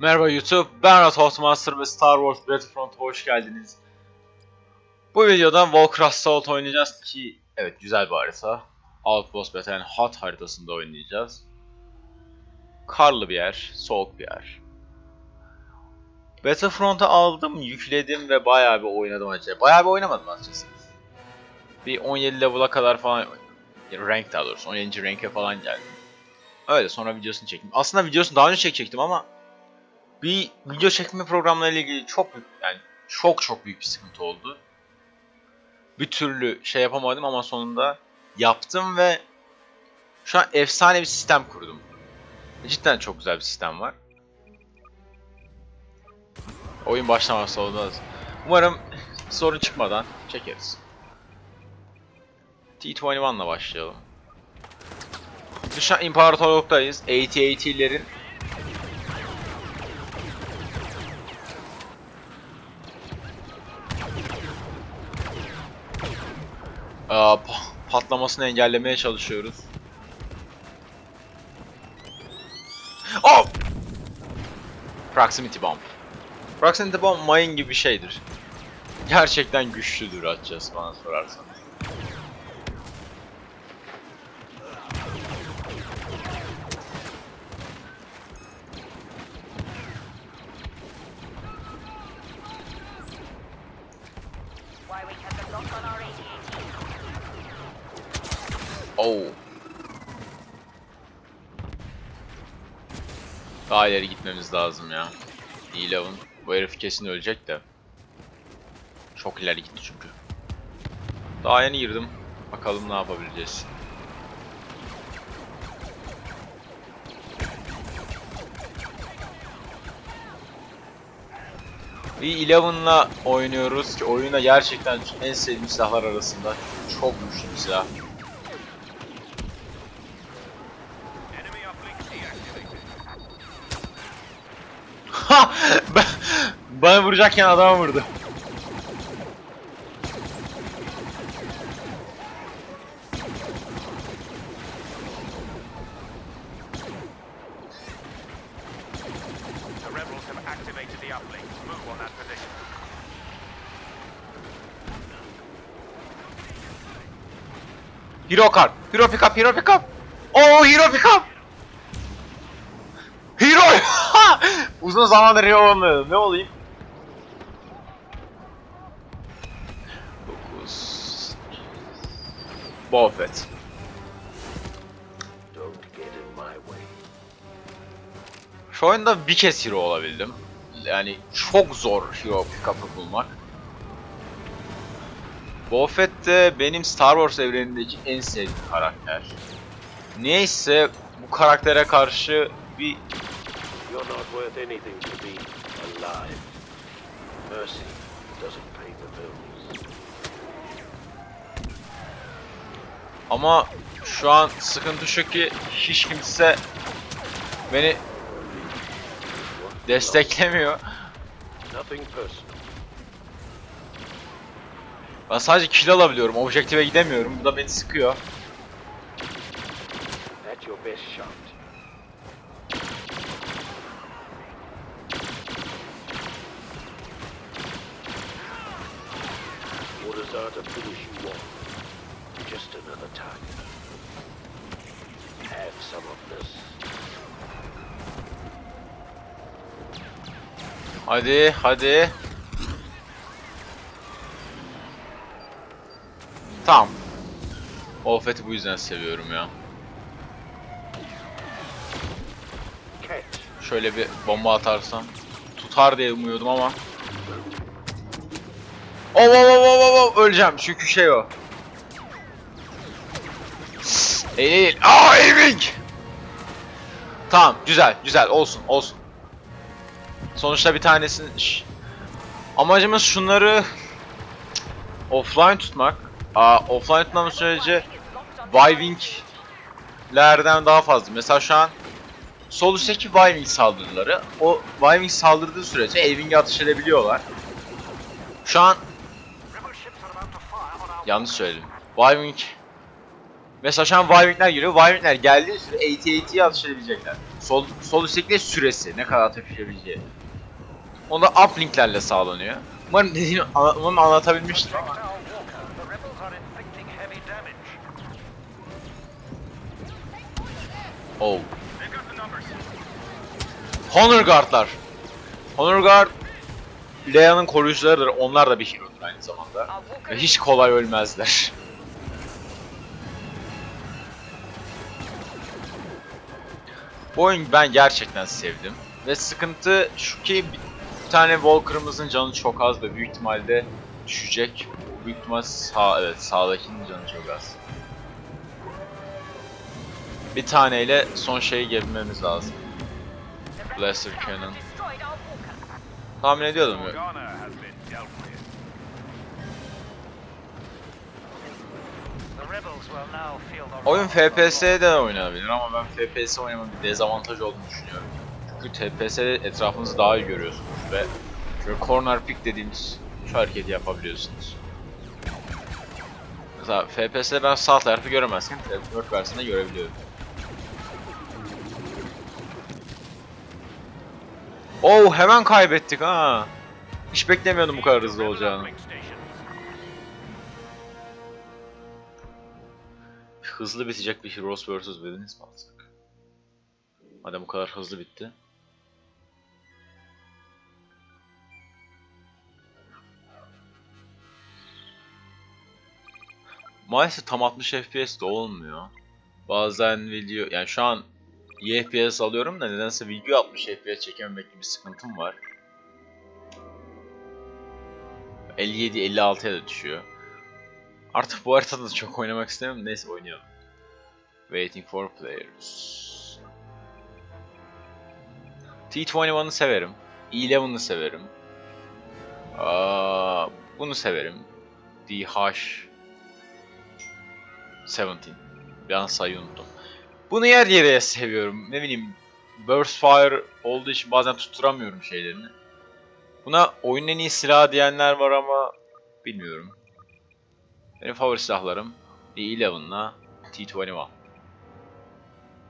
Merhaba YouTube, ben Rat Housemaster ve Star Wars Battlefront'a hoş geldiniz. Bu videoda Warcraft Assault oynayacağız ki, evet güzel bir harita. Outpost Battle yani Hot haritasında oynayacağız. Karlı bir yer, soğuk bir yer. Battlefront'u aldım, yükledim ve bayağı bir oynadım açıkçası. Bayağı bir oynamadım açıkçası. Bir 17 level'a kadar falan rank daha doğrusu 17. rank'e falan geldim. Öyle sonra videosunu çektim. Aslında videosunu daha önce çekecektim ama bir video çekme programlarıyla ilgili çok büyük yani çok çok büyük bir sıkıntı oldu. Bir türlü şey yapamadım ama sonunda yaptım ve şu an efsane bir sistem kurdum. Cidden çok güzel bir sistem var. Oyun başlamazsa olmaz. Umarım sorun çıkmadan çekeriz. T21'la başlayalım. Biz şu an İmparatorluk'tayız. AT-AT'lerin patlamasını engellemeye çalışıyoruz. Oh! Proximity Bomb. Proximity Bomb mayın gibi şeydir. Gerçekten güçlüdür açacağız bana sorarsan. Warwick has a lock on our AT-AT. Oh. Daha ileri gitmemiz lazım ya. Eleven. Bu herif kesin ölecek de. Çok ileri gitti çünkü. Daha yeni girdim. Bakalım ne yapabileceğiz. Bir Eleven'la oynuyoruz ki oyuna gerçekten en sevdiğim silahlar arasında. Çok güçlü bir silah. Enemy uplink deactivated. Ha! ben, bana vuracakken adama vurdu. Hero car. Hero pick up. Hero pick up. Oh hero pick up. Hero. Uzun zamandır hero olmadım. Ne olayım? Boba Fett. Şu oyunda bir kez hero olabildim. Yani çok zor hero pick-up'ı bulmak. Boba Fett de benim Star Wars evrenindeki en sevdiğim karakter. Neyse bu karaktere karşı bir You're not worth anything to be alive. Mercy doesn't pay the bills. Ama şu an sıkıntı şu ki hiç kimse beni desteklemiyor. Ben sadece kill alabiliyorum. Objektive gidemiyorum. Bu da beni sıkıyor. Orders are to finish you off. Hadi hadi. Tamam. Offet'i bu yüzden seviyorum ya. Şöyle bir bomba atarsam tutar diye umuyordum ama. Oh, oh, oh, oh, oh, oh, öleceğim çünkü şey o. Eğil. Aa aiming! Tamam güzel güzel olsun olsun. Sonuçta bir tanesini... Şş. Amacımız şunları offline tutmak. Aa, offline tutmamız sürece Viving'lerden daha fazla. Mesela şu an sol üstteki Viving saldırıları. O Viving saldırdığı sürece Aving'e atış edebiliyorlar. Şu an yanlış söyledim. Viving Mesela şu an Viving'ler geliyor. Viving'ler geldiği süre AT-AT'ye atış edebilecekler. Sol, sol üsttekinde süresi. Ne kadar taşıyabileceği. Onu da uplinklerle sağlanıyor. Umarım dediğimi umarım anlatabilmiştim. Oh. Honor Guard'lar. Honor Guard Leia'nın koruyucularıdır. Onlar da bir hero'dur aynı zamanda. Ve hiç kolay ölmezler. Bu oyun ben gerçekten sevdim. Ve sıkıntı şu ki bir tane Walker'ımızın canı çok az ve büyük ihtimalle düşecek. Büyük ihtimal sağ, evet sağdakinin canı çok az. Bir taneyle son şeyi gelmemiz lazım. Blaster Cannon. Tahmin ediyordum. the Oyun FPS'de de oynanabilir ama ben FPS oynamanın bir dezavantaj olduğunu düşünüyorum. Çünkü TPS'de etrafınızı daha iyi görüyorsunuz ve şöyle corner pick dediğimiz şu hareketi yapabiliyorsunuz. Mesela FPS'de ben sağ tarafı göremezken F4 versiyonda görebiliyorum. Oh hemen kaybettik ha. Hiç beklemiyordum bu kadar hızlı olacağını. Hızlı bitecek bir Heroes vs. Villains mi alsak? Madem bu kadar hızlı bitti. Maalesef tam 60 FPS de olmuyor. Bazen video, yani şu an iyi FPS alıyorum da nedense video 60 FPS çekememek gibi bir sıkıntım var. 57-56'ya da düşüyor. Artık bu haritada da çok oynamak istemiyorum. Neyse oynayalım. Waiting for players. T21'ı severim. E11'ı severim. Aa, bunu severim. DH 17. Bir an sayı unuttum. Bunu yer yere seviyorum. Ne bileyim Burst Fire olduğu için bazen tutturamıyorum şeylerini. Buna oyunun en iyi silahı diyenler var ama bilmiyorum. Benim favori silahlarım E11'la T21.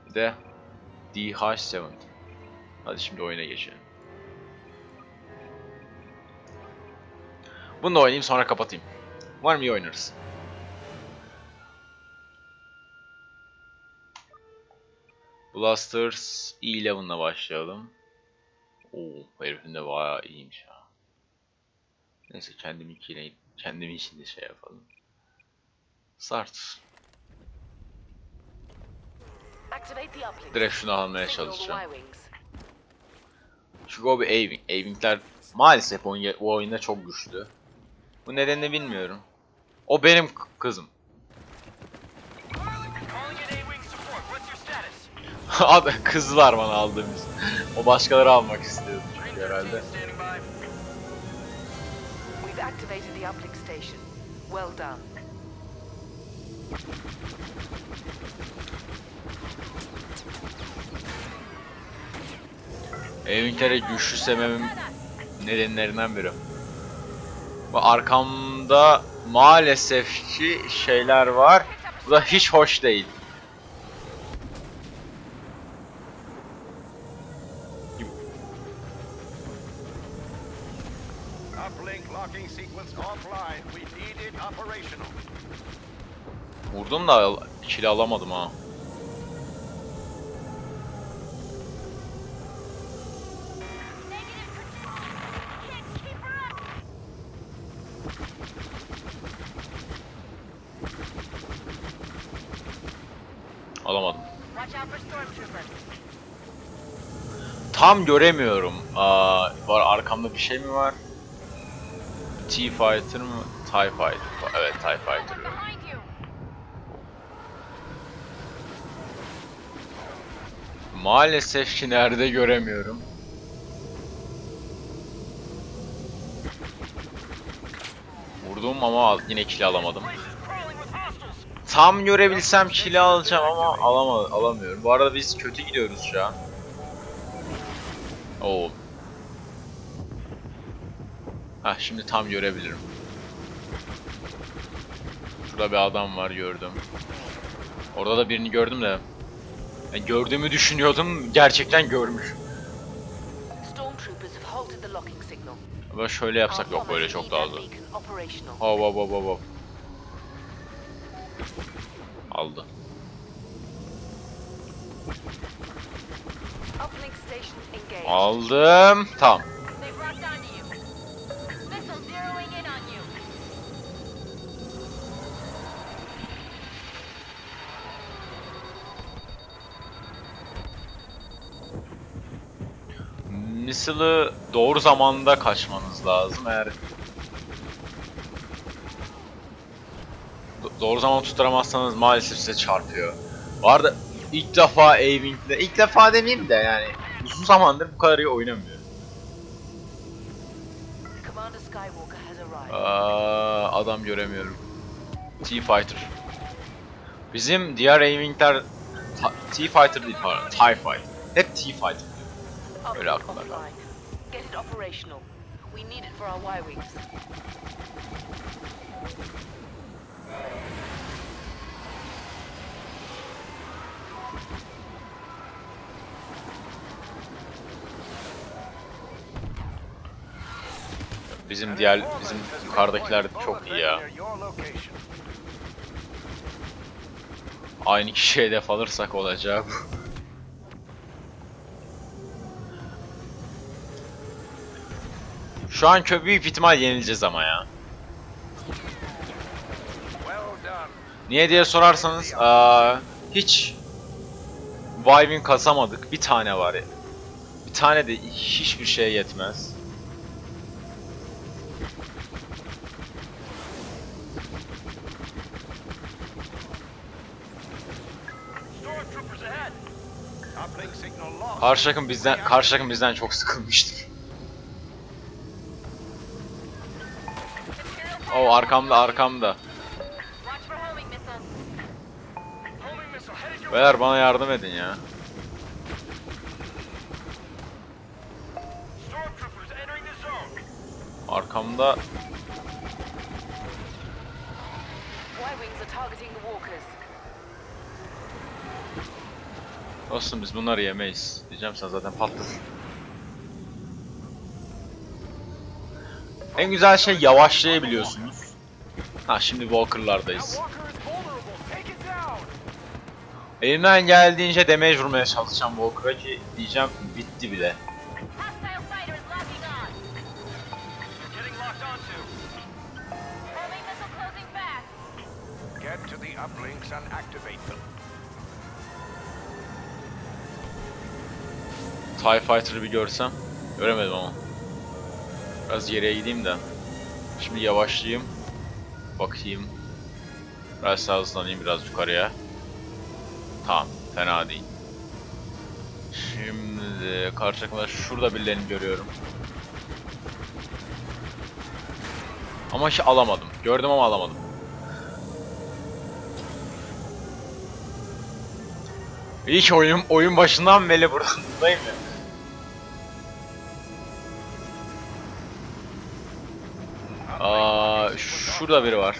Bir de DH70. Hadi şimdi oyuna geçelim. Bunu da oynayayım sonra kapatayım. Umarım iyi oynarız. Blasters E11'la başlayalım. Oo, herifin de bayağı iyiymiş ha. Neyse kendim ikiyle kendim için de şey yapalım. Start. Direkt şunu almaya çalışacağım. Şu go bir Aving. Aving'ler maalesef bu oyunda çok güçlü. Bu nedenini bilmiyorum. O benim kızım. Abi kız var bana aldığımız. O başkaları almak istiyordu çünkü herhalde. 13 standing by. We've activated the uplink station. Well done. Aving'lere güçlü sevmemin nedenlerinden biri. Bu arkamda maalesef ki şeyler var. Bu da hiç hoş değil. Uplink locking sequence offline. We need it operational. Vurdum da al- kill alamadım ha. Alamadım. Watch out for stormtroopers. Tam göremiyorum. Aa, var arkamda bir şey mi var? T-Fighter mı? TIE Fighter. Evet TIE Fighter. Maalesef ki nerede göremiyorum. Vurdum ama yine kill alamadım. Tam görebilsem kill alacağım ama alama alamıyorum. Bu arada biz kötü gidiyoruz şu an. Oo. Hah şimdi tam görebilirim. Şurada bir adam var gördüm. Orada da birini gördüm de Yani gördüğümü düşünüyordum. Gerçekten görmüş. Böyle şöyle yapsak yok böyle çok daha operational. Hop hop hop hop. Aldı. Aldım. Tamam. Missile'ı doğru zamanda kaçmanız lazım eğer Do- doğru zaman tutturamazsanız maalesef size çarpıyor. Arada ilk defa A-Wing'de, ilk defa demeyeyim de yani uzun zamandır bu kadar iyi oynamıyorum. Aa, adam göremiyorum. T-Fighter. Bizim diğer A-Wing'ler Ta- T-Fighter değil pardon, TIE Fighter. Hep T-Fighter. Öyle aklımda kaldı. offline. Get it operational. We need it for our Y-wings. Bizim diğer bizim yukarıdakiler çok iyi ya. Aynı kişiye hedef alırsak olacak. Şu an kötü büyük ihtimal yenileceğiz ama ya. Niye diye sorarsanız aa, hiç Viving kasamadık. Bir tane var ya. Bir tane de hiçbir şeye yetmez. Karşı takım bizden karşı takım bizden çok sıkılmıştır. O arkamda arkamda. Beyler bana yardım edin ya. Arkamda. Dostum biz bunları yemeyiz. Diyeceğim sen zaten patladın. En güzel şey yavaşlayabiliyorsunuz. Ha şimdi Walker'lardayız. Elimden geldiğince damage vurmaya çalışacağım Walker'a ki diyeceğim bitti bile. TIE Fighter'ı bir görsem. Göremedim ama. Biraz geriye gideyim de. Şimdi yavaşlayayım. Bakayım. Biraz daha hızlanayım biraz yukarıya. Tamam. Fena değil. Şimdi karşı şurada birilerini görüyorum. Ama hiç alamadım. Gördüm ama alamadım. İyi ki oyun, oyun başından beri buradayım ya. Aa, şurada biri var.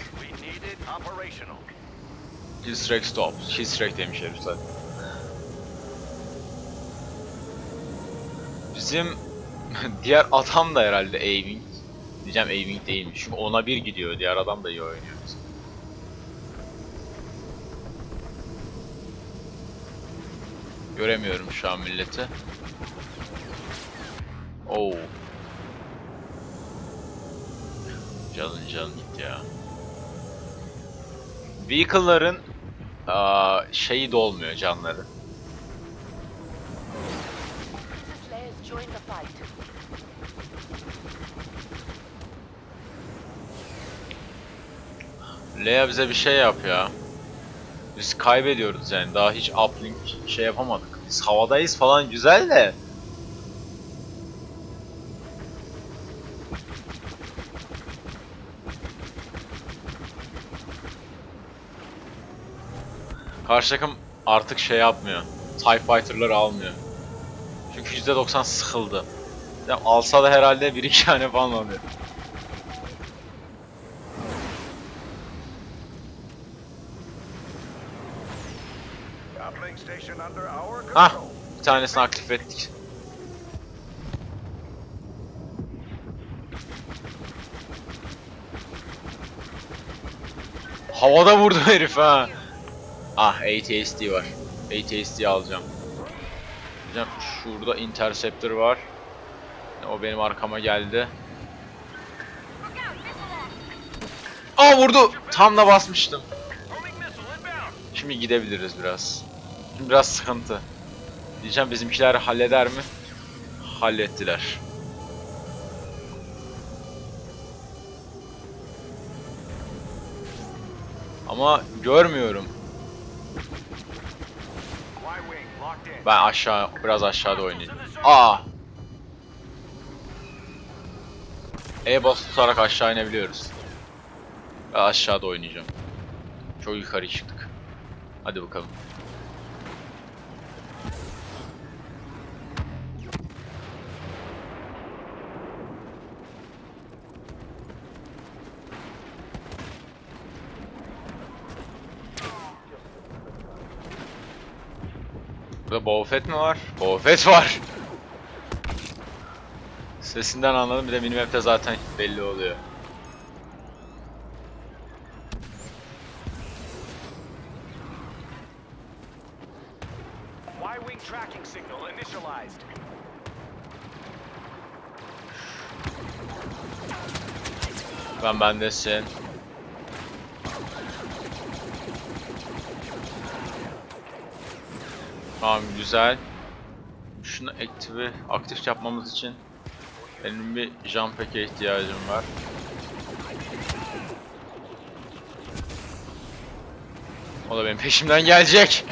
Killstrike stop. Killstrike demiş herifler. Bizim diğer adam da herhalde A-Wing. Diyeceğim A-Wing değilmiş. Çünkü ona bir gidiyor. Diğer adam da iyi oynuyor. bizim. Göremiyorum şu an milleti. Oo. Canın canın gitti ya. Vehicle'ların aa, şeyi dolmuyor canları. Leia bize bir şey yap ya. Biz kaybediyoruz yani. Daha hiç uplink şey yapamadık. Biz havadayız falan güzel de. Karşı takım artık şey yapmıyor. TIE Fighter'ları almıyor. Çünkü %90 sıkıldı. Ya alsa da herhalde 1-2 tane falan alıyor. Hah. Bir tanesini aktif ettik. Havada vurdu herif ha. Ah ATSD var. ATSD alacağım. Hocam şurada interceptor var. O benim arkama geldi. Aa vurdu. Tam da basmıştım. Şimdi gidebiliriz biraz. Biraz sıkıntı. Diyeceğim bizimkiler halleder mi? Hallettiler. Ama görmüyorum. Ben aşağı, biraz aşağıda oynayacağım. Aa! E bas tutarak aşağı inebiliyoruz. Ben aşağıda oynayacağım. Çok yukarı çıktık. Hadi bakalım. Burada Boba Fett mi var? Boba Fett var. Sesinden anladım bir de minimap'te zaten belli oluyor. Y-wing tracking signal initialized. Ben bendesin. Tamam güzel. Şunu aktive, aktif yapmamız için benim bir jump pack'e ihtiyacım var. O da benim peşimden gelecek.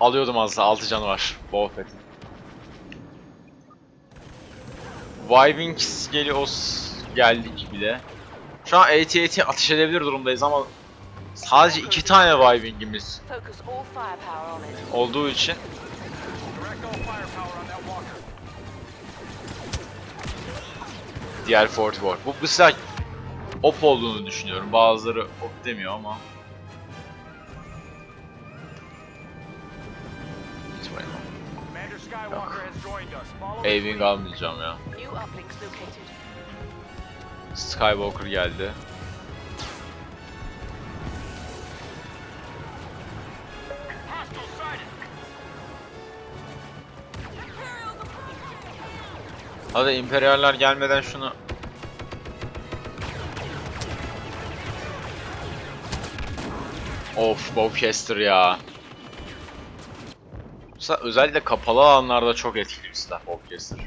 Alıyordum az daha 6 canı var. Boba Fett'in. Y-Wings geliyoruz. Geldik bile. Şu an AT-AT ateş edebilir durumdayız ama sadece iki tane it. olduğu için diğer Fort War. Bu, bu silah op olduğunu düşünüyorum. Bazıları op demiyor ama. A-Wing fleet. almayacağım ya. Skywalker geldi. Hadi İmperiyaller gelmeden şunu Of Bowcaster ya. Mesela özellikle kapalı alanlarda çok etkili bir silah Bowcaster.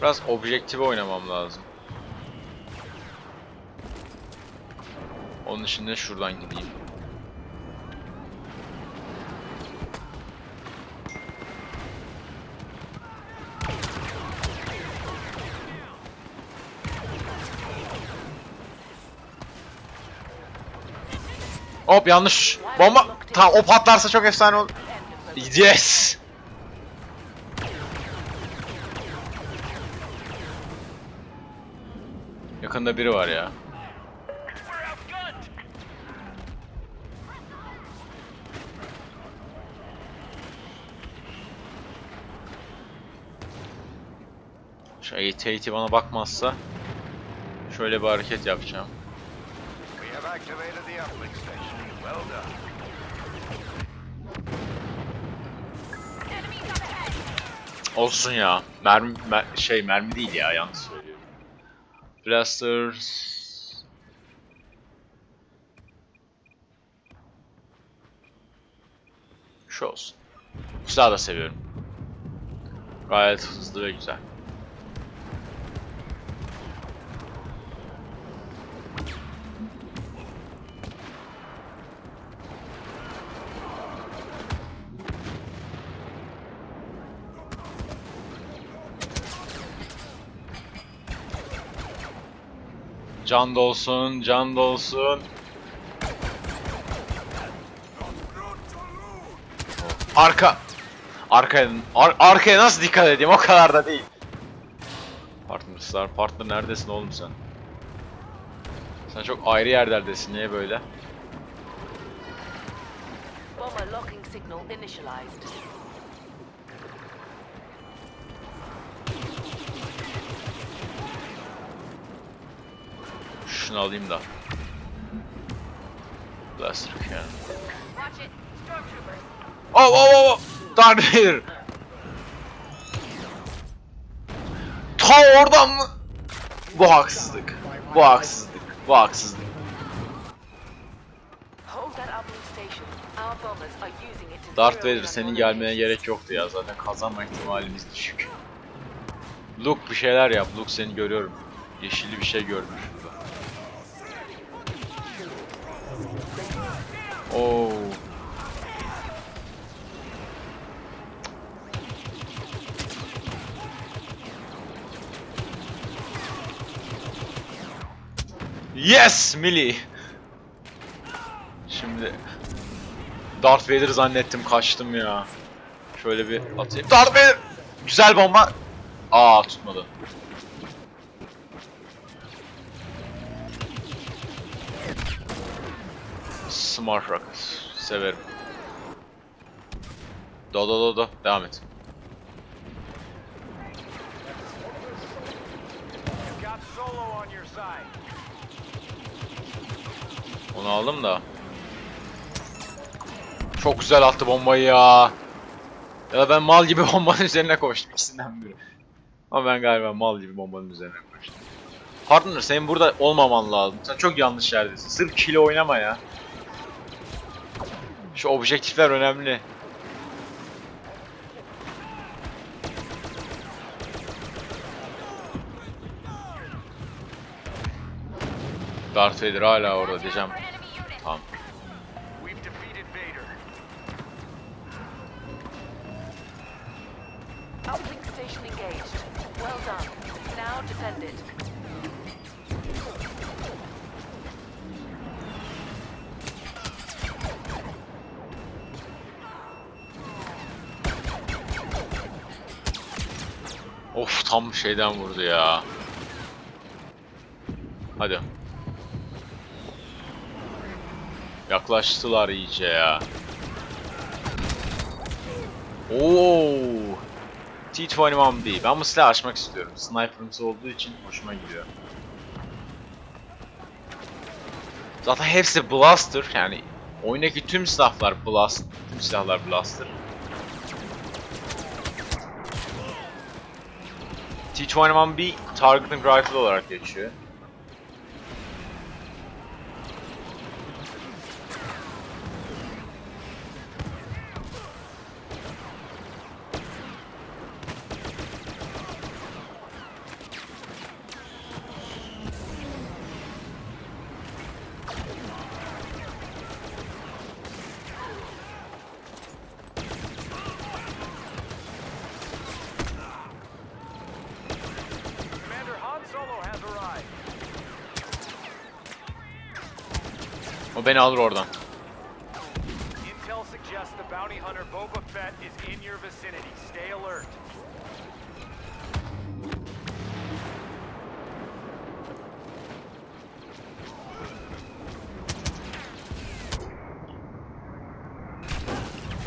Biraz objektif oynamam lazım. Onun için de şuradan gideyim. Hop yanlış. Bomba. Tamam o patlarsa çok efsane olur. Yes. Yakında biri var ya. Şu AT bana bakmazsa şöyle bir hareket yapacağım. We have activated the uplink station. Olsun ya. Mermi mer- şey mermi değil ya yanlış söylüyorum. Blasters Şu olsun. Silahı da seviyorum. Gayet hızlı ve güzel. Can dolsun, can dolsun. Arka. Arkaya, ar- arkaya nasıl dikkat edeyim o kadar da değil. Partnerslar, partner neredesin oğlum sen? Sen çok ayrı yerlerdesin. Niye böyle? Bomber locking signal initialized. Şunu alayım da. İt. Stormtroopers. Oh oh oh! oh! Darth Vader! Ta oradan mı? Bu haksızlık. Bu haksızlık. Bu haksızlık. Darth Vader senin bases. gerek yoktu ya zaten kazanma ihtimalimiz düşük. Luke bir şeyler yap. Luke seni görüyorum. Yeşilli bir şey gördüm şurada. Oo. Yes, Millie. Şimdi Darth Vader zannettim kaçtım ya. Şöyle bir atayım. Darth Vader! Güzel bomba. Aa tutmadı. Smart Rocket. Severim. Do do do do. Devam et. Onu aldım da. Çok güzel attı bombayı ya. Ya da ben mal gibi bombanın üzerine koştum ikisinden biri. Ama ben galiba mal gibi bombanın üzerine koştum. Partner senin burada olmaman lazım. Sen çok yanlış yerdesin. Sırf kilo oynama ya. Şu objektifler önemli. Darth Vader hala orada diyeceğim. Tamam. Engaged. Well done. Now defend. Of tam şeyden vurdu ya. Hadi. Yaklaştılar iyice ya. Oo. T21B. Ben bu silahı açmak istiyorum. Sniper'ımsı olduğu için hoşuma gidiyor. Zaten hepsi blaster yani oyundaki tüm silahlar blast, tüm silahlar blaster. T21B Targeting Rifle olarak geçiyor. Vicinity. Stay alert.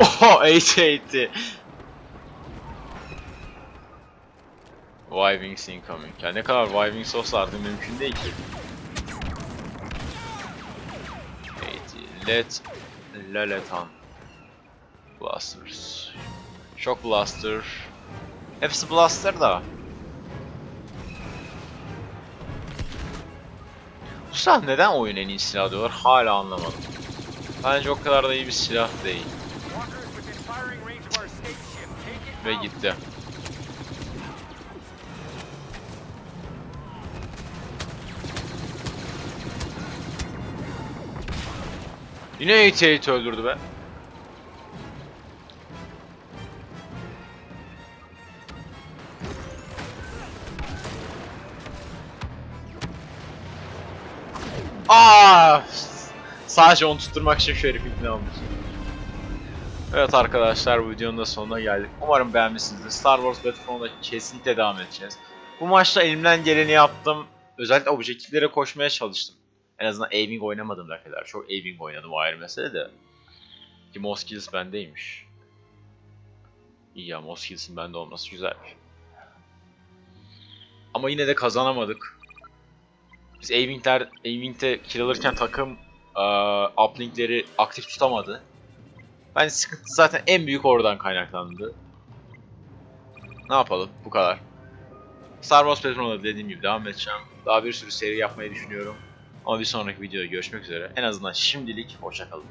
Oho 80 Y-Wings incoming. Ya ne kadar Y-Wings olsa artık mümkün değil ki. 80. Let Leletan Blasters. Shock Blaster. Hepsi Blaster da. Bu silah neden oyun en iyi silah diyorlar hala anlamadım. Bence o kadar da iyi bir silah değil. Walker is Yine AT-8 öldürdü be. Aa! Sadece onu tutturmak için şu herifi ikna olmuş. Evet arkadaşlar bu videonun da sonuna geldik. Umarım beğenmişsinizdir. Star Wars Battlefront'a kesinlikle devam edeceğiz. Bu maçta elimden geleni yaptım. Özellikle objektiflere koşmaya çalıştım. En azından aiming oynamadım ne kadar. Çok aiming oynadım o ayrı mesele de. Ki most kills bendeymiş. İyi ya most kills'in bende olması güzelmiş. Ama yine de kazanamadık. Biz aimingler, aiming'de kill alırken takım eee, uplinkleri aktif tutamadı. Ben sıkıntı zaten en büyük oradan kaynaklandı. Ne yapalım? Bu kadar. Star Wars Petrono'da dediğim gibi devam edeceğim. Daha bir sürü seri yapmayı düşünüyorum. Ama bir sonraki videoda görüşmek üzere. En azından şimdilik hoşçakalın.